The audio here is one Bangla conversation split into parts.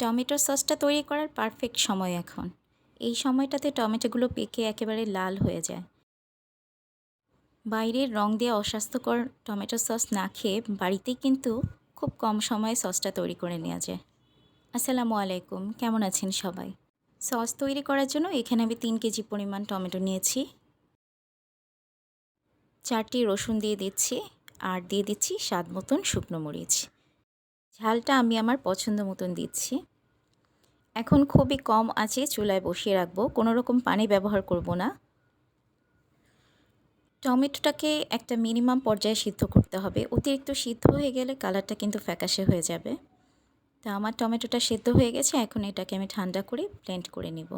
টমেটো সসটা তৈরি করার পারফেক্ট সময় এখন। এই সময়টাতে টমেটোগুলো পেকে একেবারে লাল হয়ে যায়। বাইরের রং দিয়ে অস্বাস্থ্যকর টমেটো সস না খেয়ে বাড়িতেই কিন্তু খুব কম সময়ে সসটা তৈরি করে নেওয়া যায়। আসসালামু আলাইকুম, কেমন আছেন সবাই? সস তৈরি করার জন্য এখানে আমি তিন কেজি পরিমাণ টমেটো নিয়েছি। চারটি রসুন দিয়ে দিচ্ছি, আর দিয়ে দিচ্ছি স্বাদ মতন শুকনো মরিচ। ঝালটা আমি আমার পছন্দ মতন দিচ্ছি। এখন খুবই কম আছে, চুলায় বসিয়ে রাখব। কোনো রকম পানি ব্যবহার করব না। টমেটোটাকে একটা মিনিমাম পর্যায়ে সিদ্ধ করতে হবে। অতিরিক্ত সিদ্ধ হয়ে গেলে কালারটা কিন্তু ফ্যাকাশে হয়ে যাবে। তা আমার টমেটোটা সেদ্ধ হয়ে গেছে, এখন এটাকে আমি ঠান্ডা করে ব্লেন্ড করে নিব।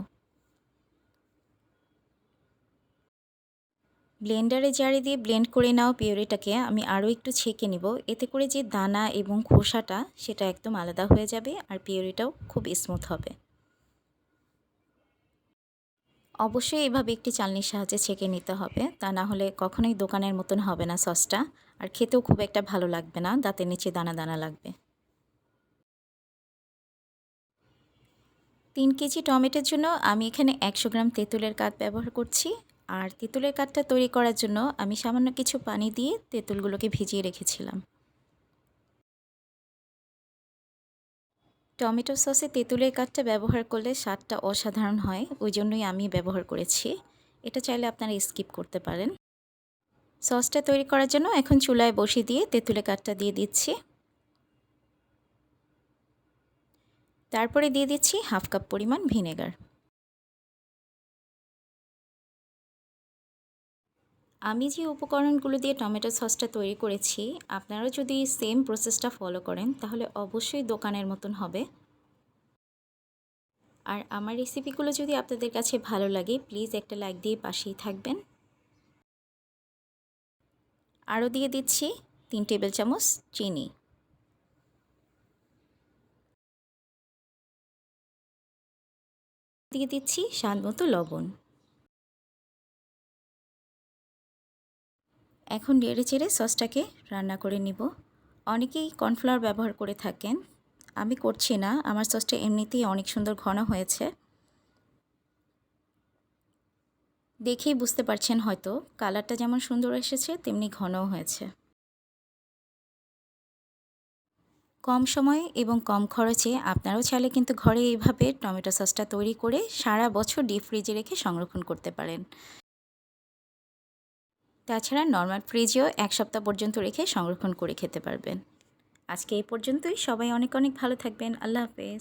ব্লেন্ডারে জারি দিয়ে ব্লেন্ড করে নাও পিওরিটাকে আমি আরও একটু ছেঁকে নিব। এতে করে যে দানা এবং খোসাটা, সেটা একদম আলাদা হয়ে যাবে আর পিওরিটাও খুব স্মুথ হবে। অবশ্যই এভাবে একটি চালনির সাহায্যে ছেঁকে নিতে হবে। তা না হলে কখনোই দোকানের মতন হবে না সসটা। আর খেতেও খুব একটা ভালো লাগবে না, দাঁতের নিচে দানা দানা লাগবে। তিন কেজি টমেটোর জন্য আমি এখানে একশো গ্রাম তেঁতুলের কাঠ ব্যবহার করছি। আর তেঁতুলের কাঠটা তৈরি করার জন্য আমি সামান্য কিছু পানি দিয়ে তেঁতুলগুলোকে ভিজিয়ে রেখেছিলাম। টমেটো সসে তেঁতুলের কাঠটা ব্যবহার করলে স্বাদটা অসাধারণ হয়, ওই জন্যই আমি ব্যবহার করেছি। এটা চাইলে আপনারা স্কিপ করতে পারেন। সসটা তৈরি করার জন্য এখন চুলায় বসিয়ে দিয়ে তেঁতুলের কাঠটা দিয়ে দিচ্ছি। তারপরে দিয়ে দিচ্ছি হাফ কাপ পরিমাণ ভিনেগার। আমি যে উপকরণগুলো দিয়ে টমেটো সসটা তৈরি করেছি, আপনারা যদি সেম প্রসেসটা ফলো করেন, তাহলে অবশ্যই দোকানের মতন হবে। আর আমার রেসিপিগুলো যদি আপনাদের কাছে ভালো লাগে, প্লিজ একটা লাইক দিয়ে পাশেই থাকবেন। আরও দিয়ে দিচ্ছি তিন টেবিল চামচ চিনি। দিয়ে দিচ্ছি স্বাদ মতো লবণ। এখন নেড়ে চেড়ে সসটাকে রান্না করে নিব। অনেকেই কর্নফ্লাওয়ার ব্যবহার করে থাকেন। আমি করছি না, আমার সসটা এমনিতেই অনেক সুন্দর ঘন হয়েছে। দেখেই বুঝতে পারছেন হয়তো, কালারটা যেমন সুন্দর এসেছে, তেমনি ঘনও হয়েছে। কম সময়ে এবং কম খরচে আপনারাও চাইলে কিন্তু ঘরে এইভাবে টমেটো সসটা তৈরি করে সারা বছর ডিপ ফ্রিজে রেখে সংরক্ষণ করতে পারেন। তাছাড়া নর্মাল ফ্রিজেও এক সপ্তাহ পর্যন্ত রেখে সংরক্ষণ করে খেতে পারবেন। আজকে এই পর্যন্তই। সবাই অনেক অনেক ভালো থাকবেন। আল্লাহ হাফেজ।